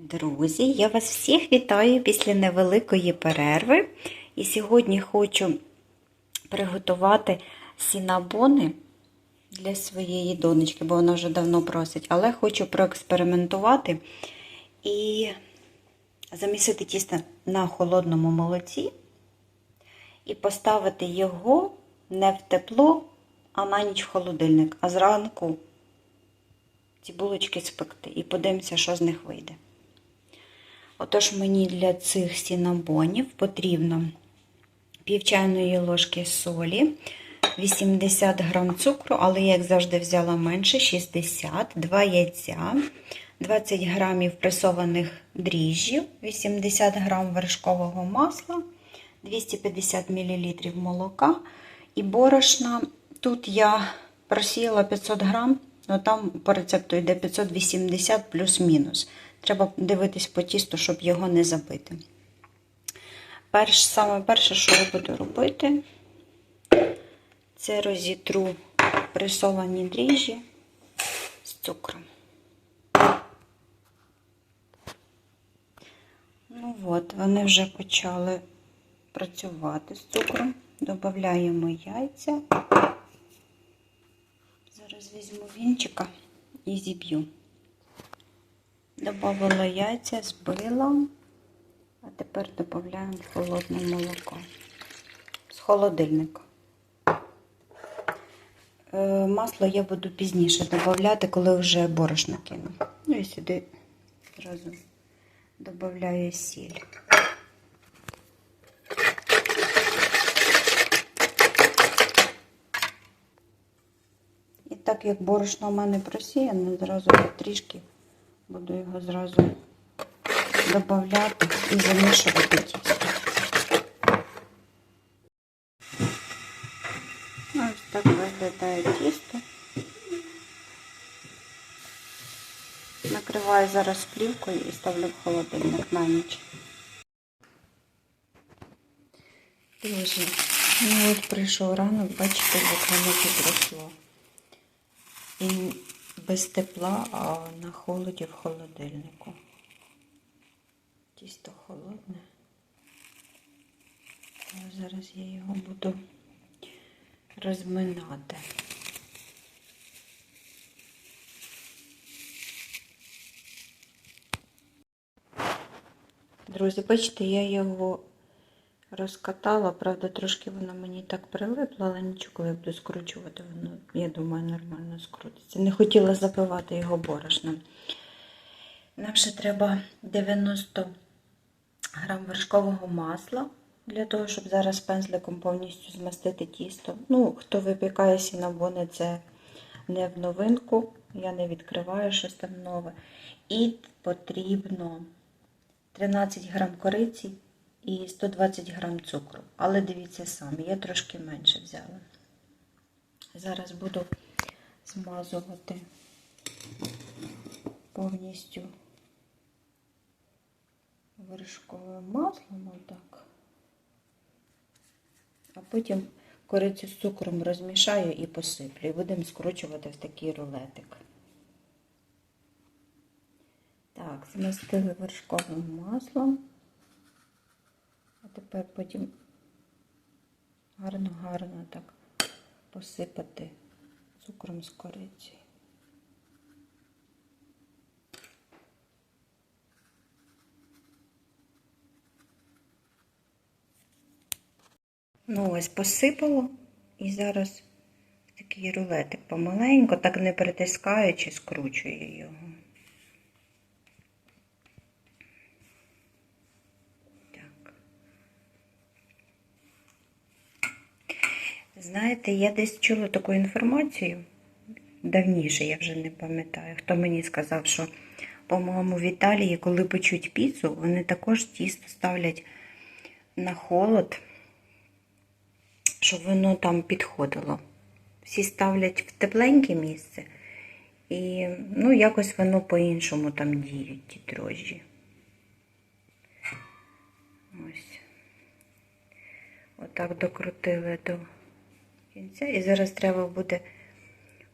Друзі, я вас всіх вітаю після невеликої перерви. І сьогодні хочу приготувати сінабони для своєї донечки, бо вона вже давно просить. Але хочу проекспериментувати і замісити тісто на холодному молоці і поставити його не в тепло, а на ніч в холодильник, а зранку ці булочки спекти і подивимося, що з них вийде. Отож, мені для цих сінабонів потрібно пів чайної ложки солі, 80 грам цукру, але як завжди, взяла менше 60, 2 яйця, 20 грамів пресованих дріжджів, 80 грам вершкового масла, 250 мл молока і борошна. Тут я просіяла 500 грам, але там по рецепту йде 580 плюс-мінус. Треба дивитись по тісту, щоб його не забити. Перш, саме перше, що я буду робити, це розітру пресовані дріжджі з цукром. Ну от, вони вже почали працювати з цукром. Додаємо яйця. Візьму вінчика і зіб'ю. Добавила яйця, збила, а тепер додаємо холодне молоко з холодильника. Е, Масло я буду пізніше додавати, коли вже борошно кину. Ну і сюди одразу додаю сіль. Так як борошно у мене просіяне, зразу я трішки буду його зразу додавати і замішувати тісто. Ось так виглядає тісто. Накриваю зараз плівкою і ставлю в холодильник на ніч. Друзі, ну от прийшов ранок, бачите, як воно підросло. І без тепла, а на холоді в холодильнику. Тісто холодне. Зараз я його буду розминати. Друзі, бачите, я його розкатала, правда, трошки воно мені так прилипло, але нічого, коли я буду скручувати, воно, я думаю, нормально скрутиться. Не хотіла запивати його борошном. Нам ще треба 90 грам вершкового масла для того, щоб зараз пензликом повністю змастити тісто. Ну, хто випікає сінабони, це не в новинку. Я не відкриваю щось там нове. І потрібно 13 грам кориці і 120 грам цукру. Але дивіться самі, я трошки менше взяла. Зараз буду змазувати повністю вершковим маслом, отак. А потім корицю з цукром розмішаю і посиплю. І будемо скручувати в такий рулетик. Так, змастили вершковим маслом. Тепер потім гарно-гарно так посипати цукром з корицею. Ну, ось посипало і зараз такий рулетик помаленько, так не притискаючи, скручую його. Так. Знаєте, я десь чула таку інформацію давніше, я вже не пам'ятаю, хто мені сказав, що, по-моєму, в Італії, коли печуть піцу, вони також тісто ставлять на холод щоб воно там підходило. Всі ставлять в тепленьке місце, і ну, якось воно по-іншому там діють, ті дрожжі. Ось. Отак докрутили до кінця. І зараз треба буде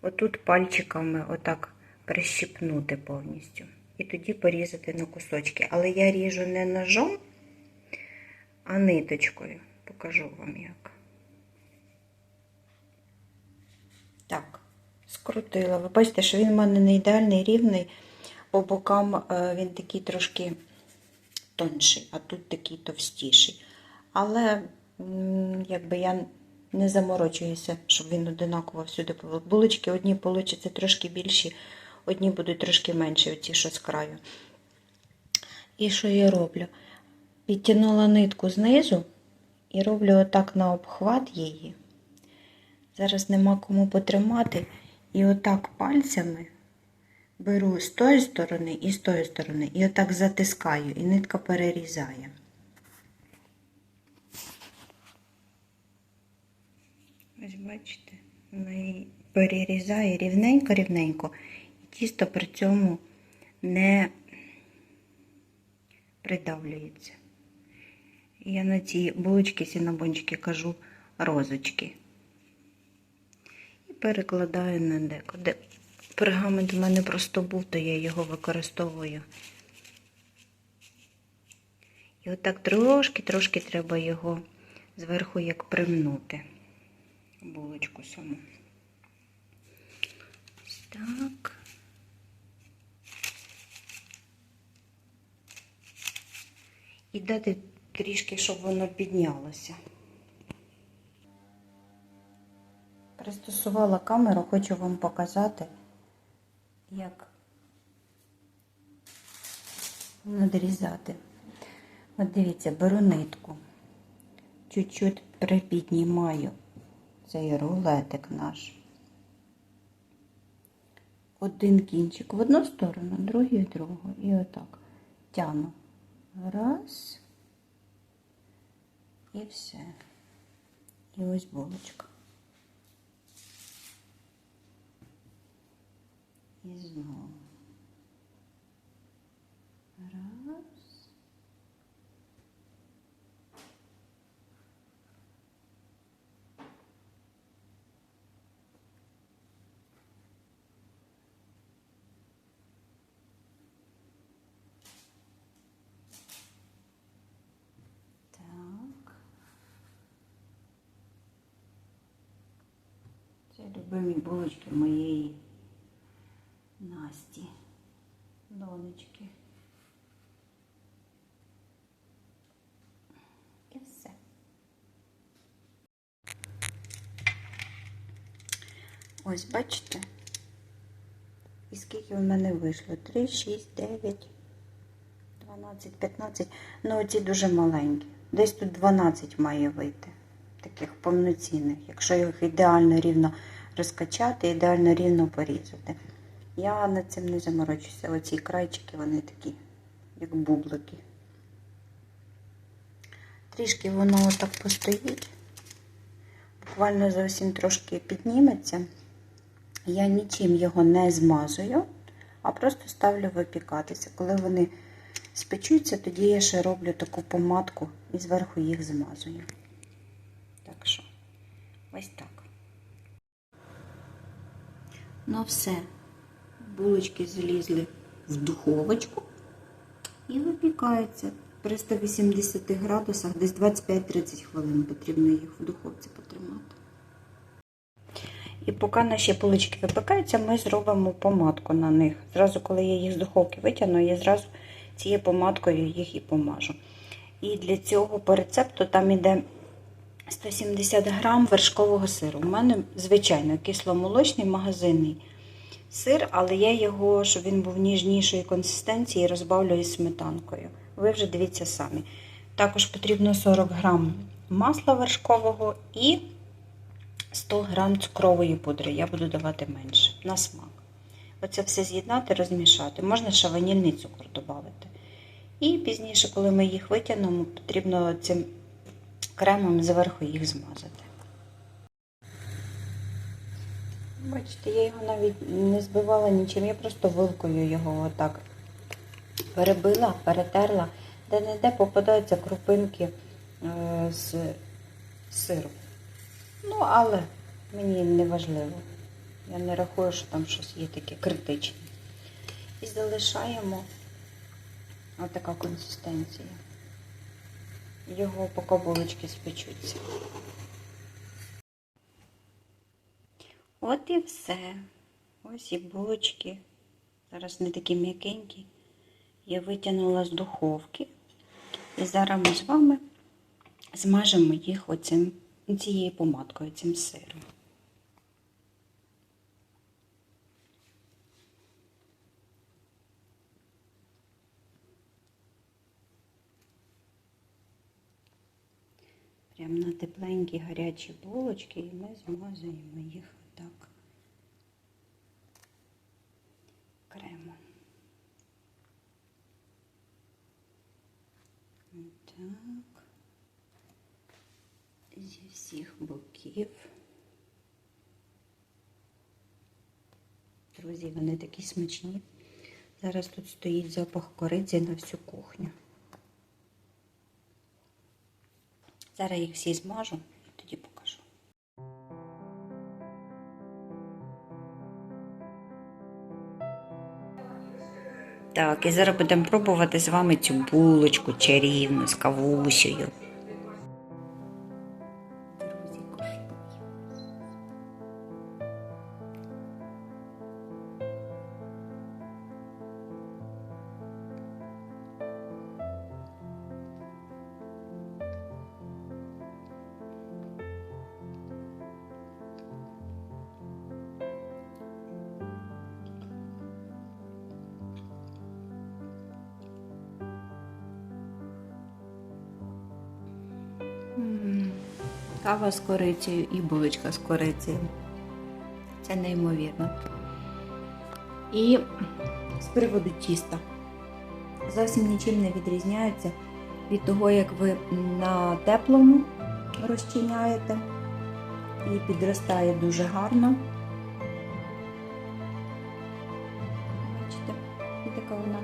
отут пальчиками отак прищипнути повністю. і тоді порізати на кусочки. Але я ріжу не ножом, а ниточкою. Покажу вам як. Так, скрутила. Ви бачите, що він в мене не ідеальний, рівний. По бокам е, він такий трошки тонший, а тут такий товстіший. Але якби я не заморочуюся, щоб він одинаково всюди було. Булочки одні получаться трошки більші, одні будуть трошки менші, оці, що з краю. І що я роблю? Підтягнула нитку знизу і роблю отак на обхват її. Зараз нема кому потримати. І отак пальцями беру з тої сторони і з тої сторони. І отак затискаю, і нитка перерізає. Ось бачите, вона перерізає рівненько-рівненько. І тісто при цьому не придавлюється. Я на ці булочки сінабончики кажу розочки. І перекладаю на деко. Де пергамент в мене просто був, то я його використовую. І отак трошки-трошки треба його зверху як примнути. Булочку саму. Так. І дати трішки, щоб воно піднялося. Пристосувала камеру, хочу вам показати, як надрізати. От дивіться, беру нитку, чуть-чуть припіднімаю цей рулетик наш. Один кінчик в одну сторону, другий в другу. І отак тяну. Раз. І все. І ось булочка. І знову. Раз. Так. Це любимі булочки моєї Насті, донечки. І все. Ось бачите? І скільки в мене вийшло? 3, 6, 9, 12, 15. Ну, оці дуже маленькі. Десь тут 12 має вийти. Таких повноцінних. Якщо їх ідеально рівно розкачати, ідеально рівно порізати. Я над цим не заморочуся. Оці крайчики, вони такі, як бублики. Трішки воно отак постоїть. Буквально зовсім трошки підніметься. Я нічим його не змазую, а просто ставлю випікатися. Коли вони спечуться, тоді я ще роблю таку помадку і зверху їх змазую. Ось так. Ну все, булочки залізли в духовочку і випікаються при 180 градусах, десь 25-30 хвилин потрібно їх в духовці потримати. І поки наші булочки випікаються, ми зробимо помадку на них. Зразу, коли я їх з духовки витягну, я зразу цією помадкою їх і помажу. І для цього по рецепту там іде 170 грам вершкового сиру. У мене, звичайно, кисломолочний магазинний сир, але я його, щоб він був ніжнішої консистенції, розбавлюю сметанкою. Ви вже дивіться самі. Також потрібно 40 грам масла вершкового і 100 грам цукрової пудри. Я буду давати менше на смак. Оце все з'єднати, розмішати. Можна ще ванільний цукор додати. І пізніше, коли ми їх витягнемо, потрібно цим кремом зверху їх змазати. Бачите, я його навіть не збивала нічим, я просто вилкою його отак перебила, перетерла, де не де попадаються крупинки е, з сиру. Ну, але мені не важливо. Я не рахую, що там щось є таке критичне. І залишаємо отака консистенція. Його поки булочки спечуться. От і все. Ось і булочки. Зараз не такі м'якенькі. Я витягнула з духовки. І зараз ми з вами змажемо їх оцим, цією помадкою, цим сиром. Прямо на тепленькі гарячі булочки і ми змазуємо їх отак кремом. Так. Зі всіх боків. Друзі, вони такі смачні. Зараз тут стоїть запах кориці на всю кухню. Зараз їх всі змажу і тоді покажу. Так, і зараз будемо пробувати з вами цю булочку чарівну з кавусею. Кава з корицею і булочка з корицею. Це неймовірно. І з приводу тіста. Зовсім нічим не відрізняється від того, як ви на теплому розчиняєте і підростає дуже гарно. Бачите, і така вона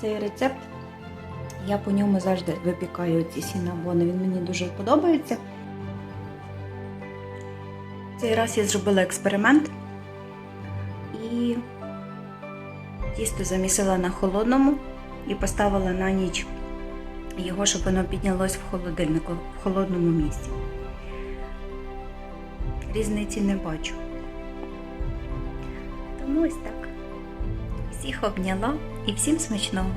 Цей рецепт я по ньому завжди випікаю ці сінабони. Він мені дуже подобається. Цей раз я зробила експеримент і тісто замісила на холодному і поставила на ніч його, щоб воно піднялось в холодильнику в холодному місці. Різниці не бачу. Тому ось так. Всіх обняла і всім смачного!